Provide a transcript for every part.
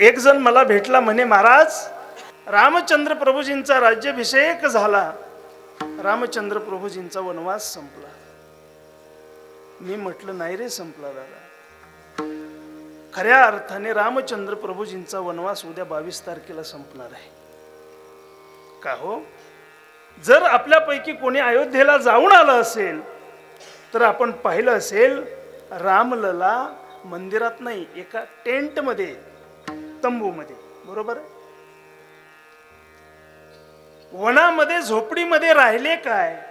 एक जण मला भेटला म्हणे महाराज रामचंद्र प्रभूजींचा राज्याभिषेक झाला. रामचंद्र प्रभूजींचा वनवास संपला. मी म्हटलं नाही रे संपला दादा. खऱ्या अर्थाने रामचंद्र प्रभूजींचा वनवास उद्या बावीस तारखेला संपणार आहे. का हो? जर आपल्यापैकी कोणी अयोध्येला जाऊन आलं असेल तर आपण पाहिलं असेल रामलला मंदिरात नाही एका टेंटमध्ये तंबूमध्ये बरोबर? वनामध्ये झोपडीमध्ये राहिले काय?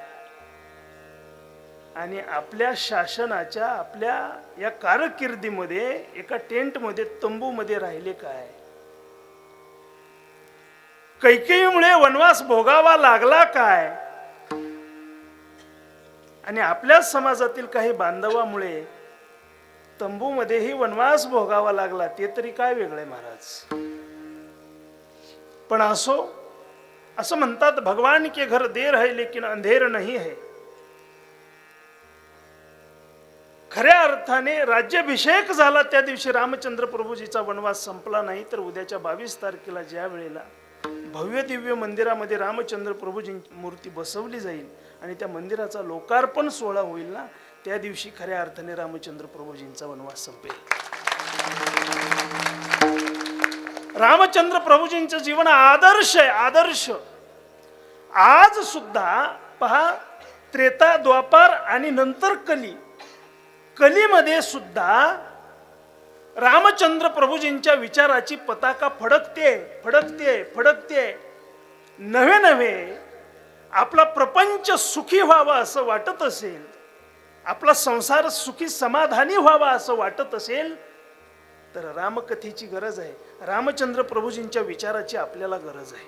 आणि आपल्या शासनाच्या आपल्या या कारकिर्दीमध्ये एका टेंटमध्ये तंबूमध्ये राहिले काय? कैकेयीमुळे वनवास भोगावा लागला काय? आणि आपल्या समाजातील काही बांधवामुळे तंबूमध्येही वनवास भोगावा लागला ते तरी काय वेगळे महाराज? पण असो असं म्हणतात भगवान के घर देर है लेकिन अंधेर नाही है. खऱ्या अर्थाने राज्याभिषेक झाला त्या दिवशी रामचंद्र प्रभूजीचा वनवास संपला नाही तर उद्याच्या बावीस तारखेला ज्या वेळेला भव्य दिव्य मंदिरामध्ये रामचंद्र प्रभूजी मूर्ती बसवली जाईल आणि त्या मंदिराचा लोकार्पण सोहळा होईल ना त्या दिवशी खऱ्या अर्थाने रामचंद्र प्रभूजींचा वनवास संपेल. रामचंद्र प्रभूजींचं जीवन आदर्श आहे आदर्श. आज सुद्धा पहा त्रेता द्वापार आणि नंतर कली. कलीमध्ये सुद्धा रामचंद्र प्रभूजींच्या विचाराची पताका फडकते फडकते फडकते नवे नवे आपला प्रपंच सुखी व्हावा असं वाटत असेल आपला संसार सुखी समाधानी व्हावा असं वाटत असेल तर रामकथेची गरज आहे. रामचंद्र प्रभूजींच्या विचाराची आपल्याला गरज आहे.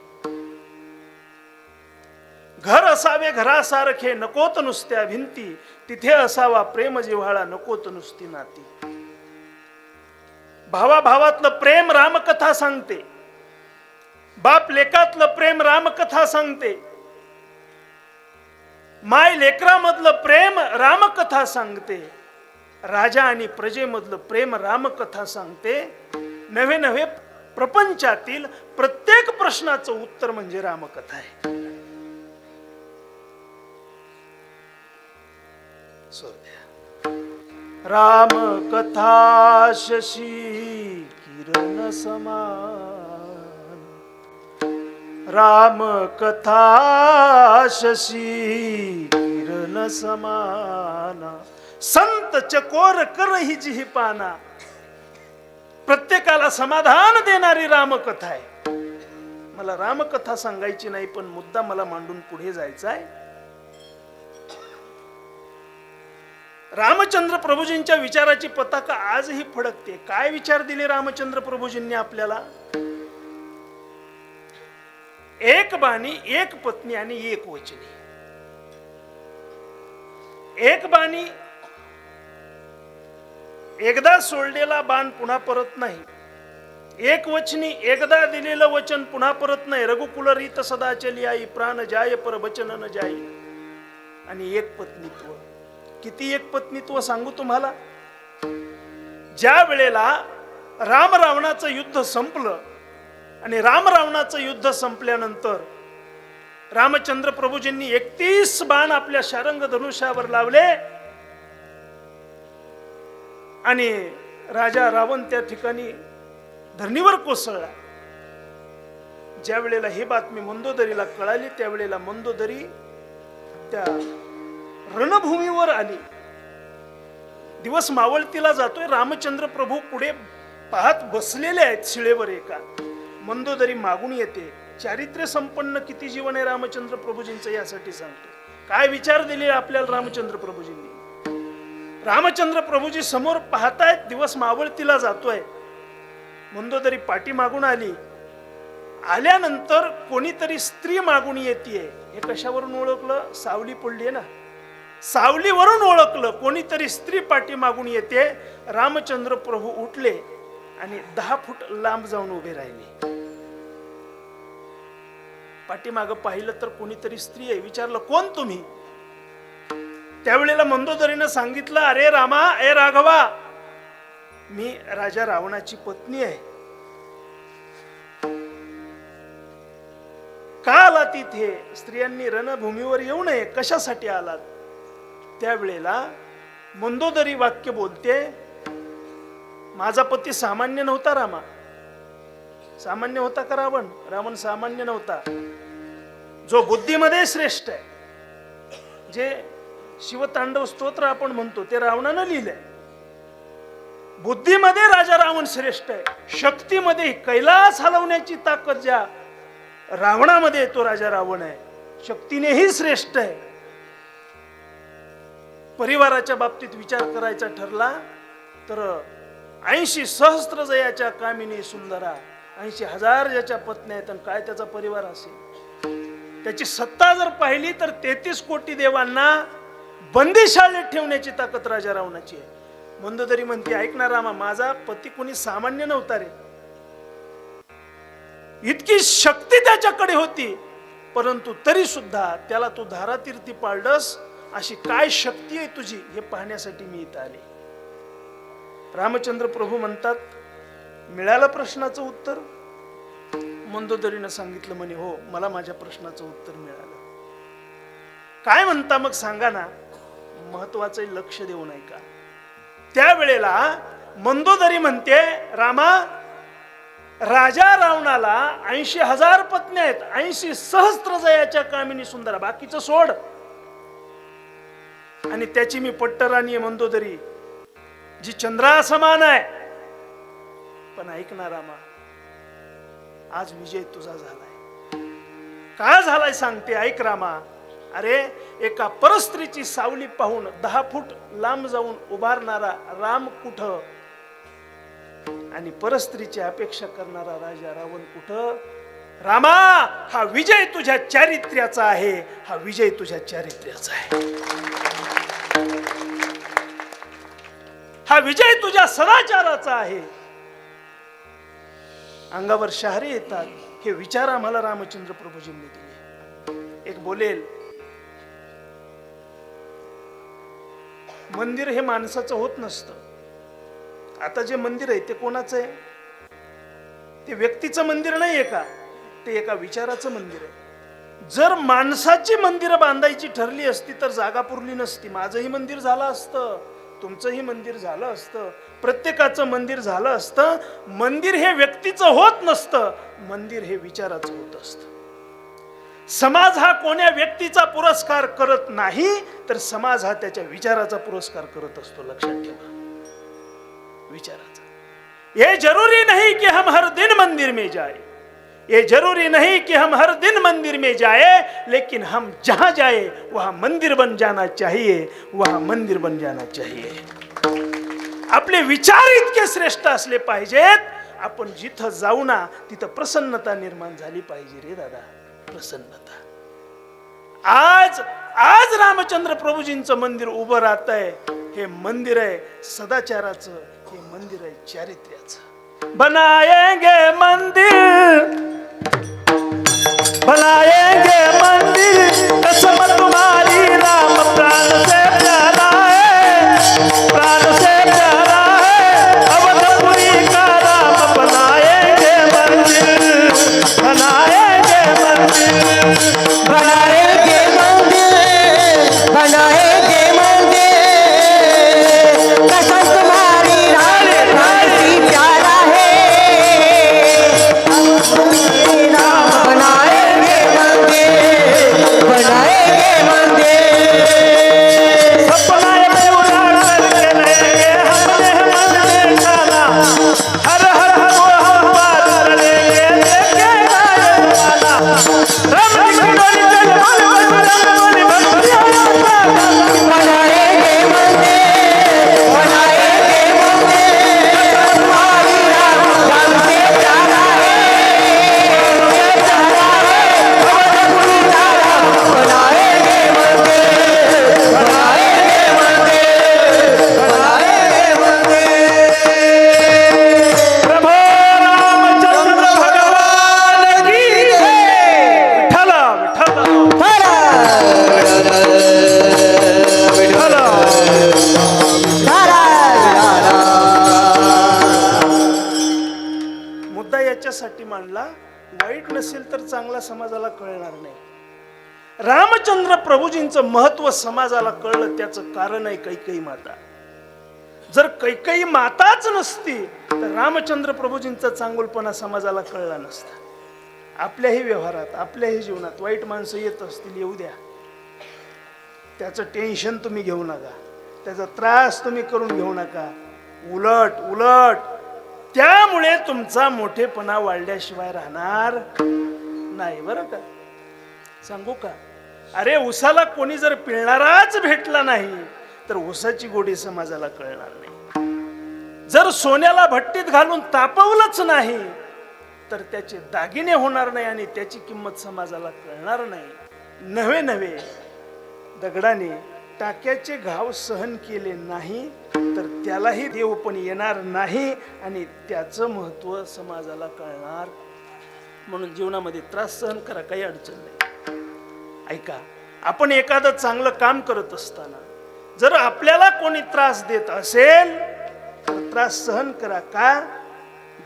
घर असावे घरासारखे नकोत नुसत्या भिंती तिथे असावा प्रेम जिव्हाळा नकोत नुसती नाती. भावा भावातलं प्रेम रामकथा सांगते. बाप लेकातलं प्रेम रामकथा सांगते. माय लेकरामधलं प्रेम रामकथा सांगते. राजा आणि प्रजेमधलं प्रेम रामकथा सांगते. नवे नवे प्रपंचातील प्रत्येक प्रश्नाचं उत्तर म्हणजे रामकथा आहे. राम कथा शशी किरण समा राम कथा शशी किरण समाना। संत चकोर कर ही जी पाना। प्रत्येकाला समाधान देणारी रामकथा आहे. मला रामकथा सांगायची नाही पण मुद्दा मला मांडून पुढे जायचा आहे रामचंद्र प्रभूजींच्या विचाराची पताका आजही फडकते. काय विचार दिले रामचंद्र प्रभूजींनी आपल्याला? एक बाणी एक पत्नी आणि एक वचनी. एक बाणी एकदा सोडलेला बाण पुन्हा परत नाही. एक वचनी एकदा दिलेलं वचन पुन्हा परत नाही. रघुकुल रीत सदा आई प्राण जाय पर वचन न जाय. आणि एक पत्नीत्व. किती एक पत्नीत्व सांगू तुम्हाला? ज्या वेळेला राम रावणाचं युद्ध संपलं आणि रामरावणाचं युद्ध संपल्यानंतर रामचंद्र प्रभूजींनी एकतीस बाण आपल्या शारंग धनुष्यावर लावले. आणि राजा रावण त्या ठिकाणी धरणीवर कोसळला. ज्या वेळेला ही बातमी मंदोदरीला कळाली त्यावेळेला मंदोदरी त्या रणभूमीवर आली. दिवस मावळतीला जातोय रामचंद्र प्रभू पुढे पाहत बसलेले आहेत शिळेवर एका. मंदोदरी मागून येते चारित्र्य संपन्न किती जीवन आहे रामचंद्र प्रभूजींचं यासाठी सांगतो. काय विचार दिले आपल्याला रामचंद्र प्रभूजींनी? रामचंद्र प्रभूजी समोर पाहतायत दिवस मावळतीला जातोय. मंदोदरी पाठी मागून आली आल्यानंतर कोणीतरी स्त्री मागून येते हे कशावरून ओळखलं? सावली पडली आहे ना? सावलीवरून ओळखलं कोणीतरी स्त्री पाठी मागून येते. रामचंद्र प्रभू उठले आणि दहा फूट लांब जाऊन उभे राहिले. पाठीमागं पाहिलं तर कोणीतरी स्त्री आहे. विचारलं कोण तुम्ही? त्यावेळेला मंदोदरीनं सांगितलं अरे रामा ए राघवा मी राजा रावणाची पत्नी आहे. का आला तिथे स्त्रियांनी रणभूमीवर येऊ नये. कशासाठी आलात? त्यावेळेला मंदोदरी वाक्य बोलते माझा पती सामान्य नव्हता रामा. सामान्य होता का रावण? रावण सामान्य नव्हता. जो बुद्धीमध्ये श्रेष्ठ आहे जे शिवतांडव स्तोत्र आपण म्हणतो ते रावणानं लिहिलंय. बुद्धीमध्ये राजा रावण श्रेष्ठ आहे शक्तीमध्ये कैलास हलवण्याची ताकद ज्या रावणामध्ये तो राजा रावण आहे शक्तीनेही श्रेष्ठ आहे. परिवाराच्या बाबतीत विचार करायचा ठरला तर ऐंशी सहस्त्र जयाच्या कामिनी सुंदरा ऐंशी हजार ज्याच्या पत्नी आहेत आणि काय त्याचा परिवार असेल? त्याची सत्ता जर पाहिली तर तेहतीस कोटी देवांना बंदीशाळेत ठेवण्याची ताकद राजा रावणाची आहे. मंदोदरी म्हणते ऐक ना रामा माझा पती कोणी सामान्य नव्हता रे इतकी शक्ती त्याच्याकडे होती परंतु तरी सुद्धा त्याला तू धारातीर्थी पाळडस अशी काय शक्ती आहे तुझी हे पाहण्यासाठी मी इथं आले. रामचंद्र प्रभू म्हणतात मिळालं प्रश्नाचं उत्तर? मंदोदरीनं सांगितलं म्हणे हो मला माझ्या प्रश्नाचं उत्तर मिळालं. काय म्हणता मग सांगा ना महत्वाचं लक्ष देऊ नये का त्यावेळेला मंदोदरी म्हणते रामा राजा रावणाला ऐंशी हजार पत्नी आहेत ऐंशी सहस्त्र जयाच्या कामिनी सुंदर बाकीचं सोड. आणि त्याची मी पट्टराणी मंदोदरी जी चंद्रा समान आहे. पण ऐक ना आज विजय तुझा झालाय. का झालाय सांगते ऐक रामा. अरे एका परस्त्रीची सावली पाहून दहा फूट लांब जाऊन उभारणारा राम कुठ? आणि परस्त्रीची अपेक्षा करणारा राजा रावण कुठ? रामा हा विजय तुझ्या चारित्र्याचा आहे. हा विजय तुझ्या चारित्र्याचा आहे. हा विजय तुझ्या सदाचाराचा आहे. अंगावर शहारे येतात. हे विचार आम्हाला रामचंद्र प्रभूजींनी दिले. एक बोलेल मंदिर हे माणसाचं होत नसतं. आता जे मंदिर आहे ते कोणाचं आहे? ते व्यक्तीचं मंदिर नाही आहे का? ते एका विचाराचं मंदिर आहे. जर माणसाची मंदिरं बांधायची ठरली असती तर जागा पुरली नसती. माझंही मंदिर झालं असतं. तुमचंही मंदिर झालं असतं प्रत्येकाचं मंदिर झालं असतं मंदिर हे व्यक्तीचं होत नसतं मंदिर हे विचाराचं होत असतं. समाज हा कोण्या व्यक्तीचा पुरस्कार करत नाही तर समाज हा त्याच्या विचाराचा पुरस्कार करत असतो लक्षात ठेवा. विचाराचा. ये जरूरी नहीं कि हम हर दिन मंदिर में जाए. ये जरूरी नहीं कि हम हर दिन मंदिर में जाए लेकिन हम जहां जाए वहां मंदिर बन जाना चाहिए वहां मंदिर बन जाना चाहिए। आपले विचार इतके श्रेष्ठ असले पाहिजेत आपण जिथं जाऊ ना तिथं प्रसन्नता निर्माण झाली पाहिजे रे दादा प्रसन्नता. आज आज रामचंद्र प्रभूजींचं मंदिर उभं राहत आहे हे मंदिर आहे सदाचाराचं हे मंदिर आहे चारित्र्याचं. बनाएंगे मंदिर Bala yenge रामचंद्र प्रभूजींचं महत्त्व समाजाला कळलं त्याचं कारण आहे कैकई माता. जर कैकई माताच नसती तर रामचंद्र प्रभूजींचा चांगुलपणा समाजाला कळला नसता. आपल्याही व्यवहारात आपल्याही जीवनात वाईट माणसं येत असतील येऊ द्या. त्याचं टेन्शन तुम्ही घेऊ नका. त्याचा त्रास तुम्ही करून घेऊ नका. उलट उलट. त्यामुळे तुमचा मोठेपणा वाढल्याशिवाय राहणार नाही बरं का? सांगू का? अरे उसाला कोणी जर पिळणाराच भेटला नाही तर उसाची गोडी समाजाला कळणार नाही. जर सोन्याला भट्टीत घालून तापवलंच नाही तर त्याचे दागिने होणार नाही आणि त्याची किंमत समाजाला कळणार नाही. नव्हे नव्हे दगडाने टाक्याचे घाव सहन केले नाही तर त्यालाही देव पण येणार नाही आणि त्याचं महत्त्व समाजाला कळणार. म्हणून जीवनामध्ये त्रास सहन करा काही अडचण नाही. ऐका आपण एखादं चांगलं काम करत असताना जर आपल्याला कोणी त्रास देत असेल तर त्रास सहन करा. का?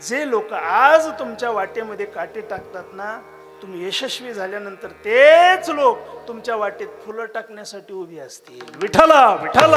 जे लोक आज तुमच्या वाटेमध्ये काटे टाकतात ना तुम्ही यशस्वी झाल्यानंतर तेच लोक तुमच्या वाटेत फुलं टाकण्यासाठी उभी असतील. विठाला विठाला